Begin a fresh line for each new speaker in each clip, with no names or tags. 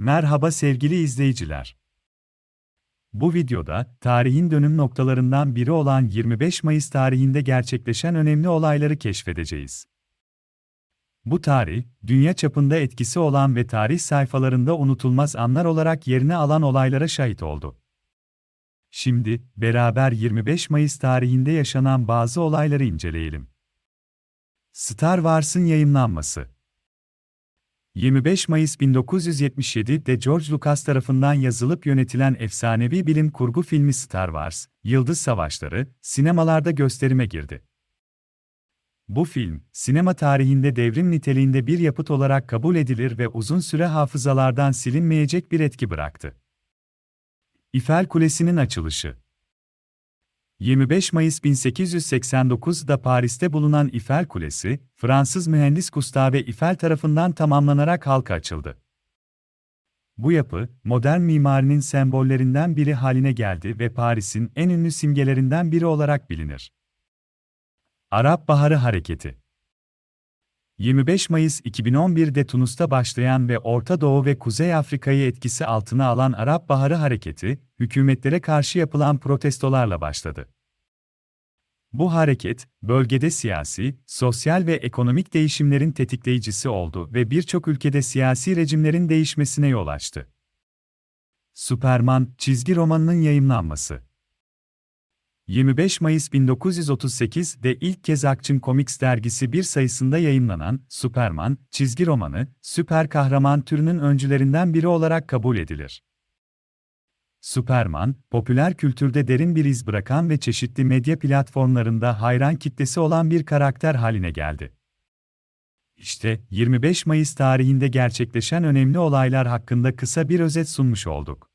Merhaba sevgili izleyiciler. Bu videoda tarihin dönüm noktalarından biri olan 25 Mayıs tarihinde gerçekleşen önemli olayları keşfedeceğiz. Bu tarih, dünya çapında etkisi olan ve tarih sayfalarında unutulmaz anlar olarak yerini alan olaylara şahit oldu. Şimdi beraber 25 Mayıs tarihinde yaşanan bazı olayları inceleyelim. Star Wars'ın yayımlanması 25 Mayıs 1977'de George Lucas tarafından yazılıp yönetilen efsanevi bilim kurgu filmi Star Wars, Yıldız Savaşları, sinemalarda gösterime girdi. Bu film, sinema tarihinde devrim niteliğinde bir yapıt olarak kabul edilir ve uzun süre hafızalardan silinmeyecek bir etki bıraktı. İfel Kulesi'nin açılışı 25 Mayıs 1889'da Paris'te bulunan Eiffel Kulesi, Fransız mühendis Gustave Eiffel tarafından tamamlanarak halka açıldı. Bu yapı, modern mimarinin sembollerinden biri haline geldi ve Paris'in en ünlü simgelerinden biri olarak bilinir. Arap Baharı Hareketi 25 Mayıs 2011'de Tunus'ta başlayan ve Orta Doğu ve Kuzey Afrika'yı etkisi altına alan Arap Baharı Hareketi, hükümetlere karşı yapılan protestolarla başladı. Bu hareket, bölgede siyasi, sosyal ve ekonomik değişimlerin tetikleyicisi oldu ve birçok ülkede siyasi rejimlerin değişmesine yol açtı. Superman çizgi romanının yayımlanması 25 Mayıs 1938'de ilk kez Action Comics dergisi bir sayısında yayınlanan Superman çizgi romanı, süper kahraman türünün öncülerinden biri olarak kabul edilir. Superman, popüler kültürde derin bir iz bırakan ve çeşitli medya platformlarında hayran kitlesi olan bir karakter haline geldi. İşte 25 Mayıs tarihinde gerçekleşen önemli olaylar hakkında kısa bir özet sunmuş olduk.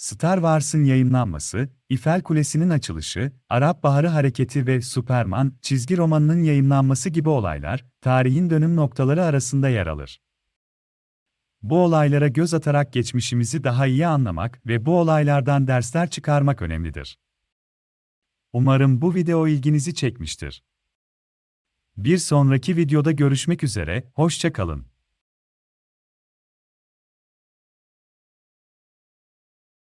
Star Wars'ın yayınlanması, Eiffel Kulesi'nin açılışı, Arap Baharı Hareketi ve Superman çizgi romanının yayınlanması gibi olaylar, tarihin dönüm noktaları arasında yer alır. Bu olaylara göz atarak geçmişimizi daha iyi anlamak ve bu olaylardan dersler çıkarmak önemlidir. Umarım bu video ilginizi çekmiştir. Bir sonraki videoda görüşmek üzere, hoşça kalın.